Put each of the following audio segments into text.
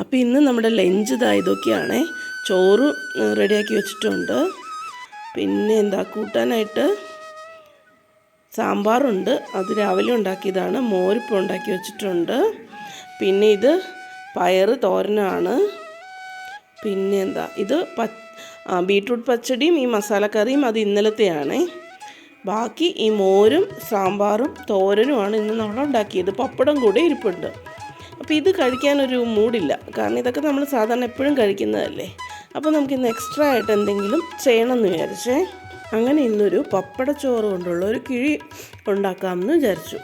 അപ്പോൾ ഇന്ന് നമ്മുടെ ലഞ്ച് ഇതാ ഇതൊക്കെയാണേ. ചോറ് റെഡിയാക്കി വെച്ചിട്ടുണ്ട്. പിന്നെ എന്താ കൂട്ടാനായിട്ട് സാമ്പാറുണ്ട്. അത് രാവിലെ ഉണ്ടാക്കിയതാണ്. മോരിപ്പം ഉണ്ടാക്കി വെച്ചിട്ടുണ്ട്. പിന്നെ ഇത് പയർ തോരനാണ്. പിന്നെ എന്താ ഇത് പ ബീട്രൂട്ട് പച്ചടിയും ഈ മസാലക്കറിയും അത് ഇന്നലത്തെയാണേ. ബാക്കി ഈ മോരും സാമ്പാറും തോരനുമാണ് ഇന്ന് നമ്മൾ ഉണ്ടാക്കിയത്. പപ്പടം കൂടെ ഇരിപ്പുണ്ട്. അപ്പോൾ ഇത് കഴിക്കാനൊരു മൂഡില്ല കാരണം ഇതൊക്കെ നമ്മൾ സാധാരണ എപ്പോഴും കഴിക്കുന്നതല്ലേ. അപ്പോൾ നമുക്ക് ഇന്ന് എക്സ്ട്രാ ആയിട്ട് എന്തെങ്കിലും ചെയ്യണം എന്ന് വിചാരിച്ചേ. അങ്ങനെ ഇന്നൊരു പപ്പടച്ചോറ് കൊണ്ടുള്ള ഒരു കിഴി ഉണ്ടാക്കാമെന്ന് വിചാരിച്ചു.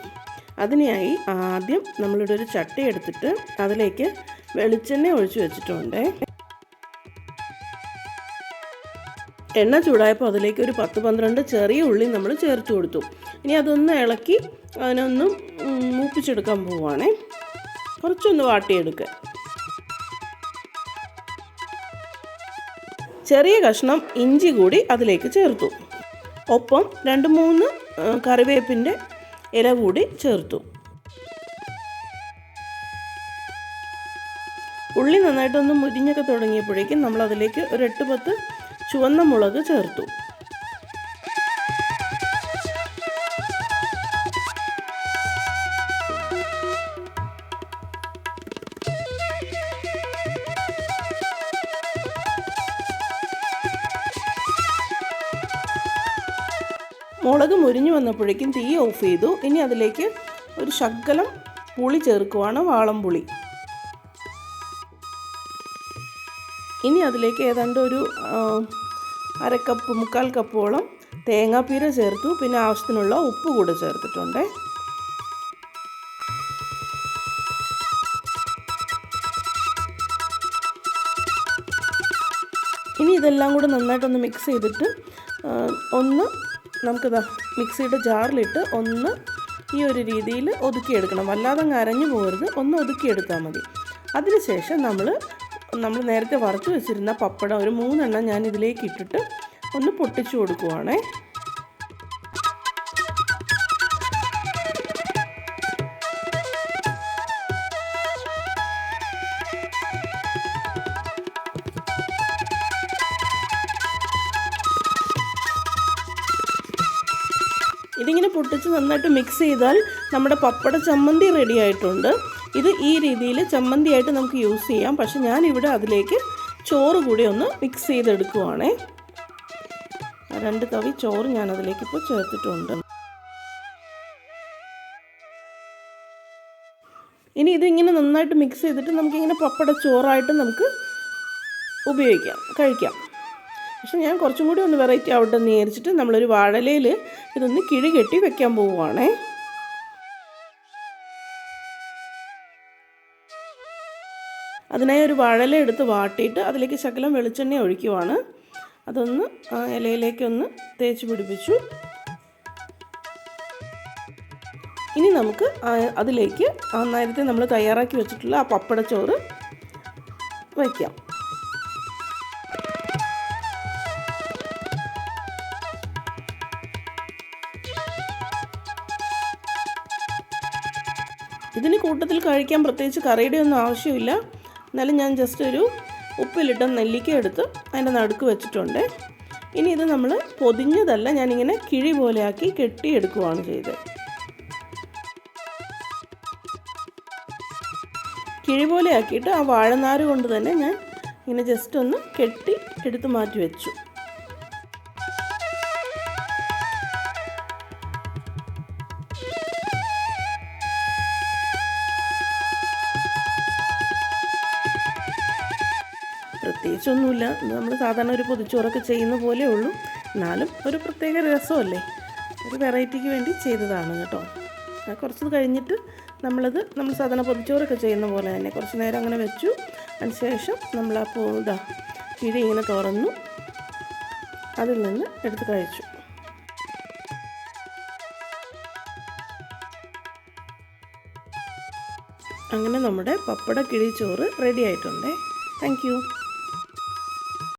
അതിനായി ആദ്യം നമ്മളിവിടെ ഒരു ചട്ടി എടുത്തിട്ട് അതിലേക്ക് വെളിച്ചെണ്ണ ഒഴിച്ച് വെച്ചിട്ടുണ്ട്. എണ്ണ ചൂടായപ്പോൾ അതിലേക്ക് ഒരു പത്ത് പന്ത്രണ്ട് ചെറിയ ഉള്ളി നമ്മൾ ചേർത്ത് കൊടുത്തു. ഇനി അതൊന്ന് ഇളക്കി അതിനൊന്ന് മൂപ്പിച്ചെടുക്കാൻ പോവുകയാണേ കുറച്ചൊന്ന് വാട്ടിയെടുക്കുക ചെറിയ കഷ്ണം ഇഞ്ചി കൂടി അതിലേക്ക് ചേർത്തു. ഒപ്പം രണ്ട് മൂന്ന് കറിവേപ്പിന്റെ ഇല കൂടി ചേർത്തു. ഉള്ളി നന്നായിട്ടൊന്ന് മുരിഞ്ഞൊക്കെ തുടങ്ങിയപ്പോഴേക്കും നമ്മൾ അതിലേക്ക് ഒരു എട്ട് പത്ത് ചുവന്ന മുളക് ചേർത്തു. മുളക് മുരിഞ്ഞു വന്നപ്പോഴേക്കും തീ ഓഫ് ചെയ്തു. ഇനി അതിലേക്ക് ഒരു ശകലം പുളി ചേർക്കുവാണ് വാളംപുളി ഇനി അതിലേക്ക് ഏതാണ്ട് ഒരു അരക്കപ്പ് അര കപ്പ് മുക്കാൽ കപ്പോളം തേങ്ങാപ്പീര ചേർത്തു. പിന്നെ ആവശ്യത്തിനുള്ള ഉപ്പ് കൂടെ ചേർത്തിട്ടുണ്ട്. ഇനി ഇതെല്ലാം കൂടെ നന്നായിട്ടൊന്ന് മിക്സ് ചെയ്തിട്ട് ഒന്ന് നമുക്കിതാ മിക്സിയുടെ ജാറിലിട്ട് ഒന്ന് ഈ ഒരു രീതിയിൽ ഒതുക്കിയെടുക്കണം. വല്ലാതെ അരഞ്ഞു പോകരുത്. ഒന്ന് ഒതുക്കിയെടുത്താൽ മതി. അതിനുശേഷം നമ്മൾ നമ്മൾ നേരത്തെ വറുത്ത് വെച്ചിരുന്ന പപ്പടം ഒരു മൂന്നെണ്ണം ഞാൻ ഇതിലേക്ക് ഇട്ടിട്ട് ഒന്ന് പൊട്ടിച്ചു കൊടുക്കുവാണേ. ഇതിങ്ങനെ പൊട്ടിച്ച് നന്നായിട്ട് മിക്സ് ചെയ്താൽ നമ്മുടെ പപ്പട ചമ്മന്തി റെഡി ആയിട്ടുണ്ട്. ഇത് ഈ രീതിയിൽ ചമ്മന്തിയായിട്ട് നമുക്ക് യൂസ് ചെയ്യാം. പക്ഷെ ഞാൻ ഇവിടെ അതിലേക്ക് ചോറ് കൂടി ഒന്ന് മിക്സ് ചെയ്തെടുക്കുവാണേ. രണ്ട് കവി ചോറ് ഞാൻ അതിലേക്ക് ഇപ്പോൾ ചേർത്തിട്ടുണ്ട്. ഇനി ഇതിങ്ങനെ നന്നായിട്ട് മിക്സ് ചെയ്തിട്ട് നമുക്കിങ്ങനെ പപ്പട ചോറായിട്ട് നമുക്ക് ഉപയോഗിക്കാം കഴിക്കാം. പക്ഷെ ഞാൻ കുറച്ചും കൂടി ഒന്ന് വെറൈറ്റി ആവട്ടെ എന്ന് വിചാരിച്ചിട്ട് നമ്മളൊരു വാഴലയിൽ ഇതൊന്ന് കിഴി കെട്ടി വെക്കാൻ പോവുകയാണേ അതിനായി ഒരു വാഴല എടുത്ത് വാട്ടിയിട്ട് അതിലേക്ക് ശകലം വെളിച്ചെണ്ണ ഒഴിക്കുവാണ്. അതൊന്ന് ഇലയിലേക്കൊന്ന് തേച്ച് പിടിപ്പിച്ചു. ഇനി നമുക്ക് അതിലേക്ക് നേരത്തെ നമ്മൾ തയ്യാറാക്കി വെച്ചിട്ടുള്ള ആ പപ്പടച്ചോറ് വയ്ക്കാം. ഇതിന് കൂട്ടത്തിൽ കഴിക്കാൻ പ്രത്യേകിച്ച് കറിയുടെ ഒന്നും ആവശ്യമില്ല. എന്നാലും ഞാൻ ജസ്റ്റ് ഒരു ഉപ്പിലിട്ട നെല്ലിക്ക എടുത്ത് അതിന്റെ നടുക്ക് വെച്ചിട്ടുണ്ട്. ഇനി ഇത് നമ്മൾ പൊതിഞ്ഞതല്ല ഞാനിങ്ങനെ കിഴി പോലെയാക്കി കെട്ടിയെടുക്കുവാണ് ചെയ്തത്. കിഴി പോലെ ആക്കിയിട്ട് ആ വാഴനാര് കൊണ്ട് തന്നെ ഞാൻ ഇങ്ങനെ ജസ്റ്റ് ഒന്ന് കെട്ടി എടുത്ത് മാറ്റി വെച്ചു. പ്രത്യേകിച്ചൊന്നുമില്ല. ഇത് നമ്മൾ സാധാരണ ഒരു പൊതിച്ചോറൊക്കെ ചെയ്യുന്ന പോലെ ഉള്ളൂ. എന്നാലും ഒരു പ്രത്യേക രസമല്ലേ? ഒരു വെറൈറ്റിക്ക് വേണ്ടി ചെയ്തതാണ് കേട്ടോ. കുറച്ച് കഴിഞ്ഞിട്ട് നമ്മളത് നമ്മൾ സാധാരണ പൊതിച്ചോറൊക്കെ ചെയ്യുന്ന പോലെ തന്നെ കുറച്ച് നേരം അങ്ങനെ വെച്ചു. അതിനുശേഷം നമ്മൾ ആ പോതാ കിഴി ഇങ്ങനെ തുറന്നു. അതിൽ നിന്ന് എടുത്ത് കഴിച്ചു. അങ്ങനെ നമ്മുടെ പപ്പട കിഴി ചോറ് റെഡി ആയിട്ടുണ്ടേ. താങ്ക്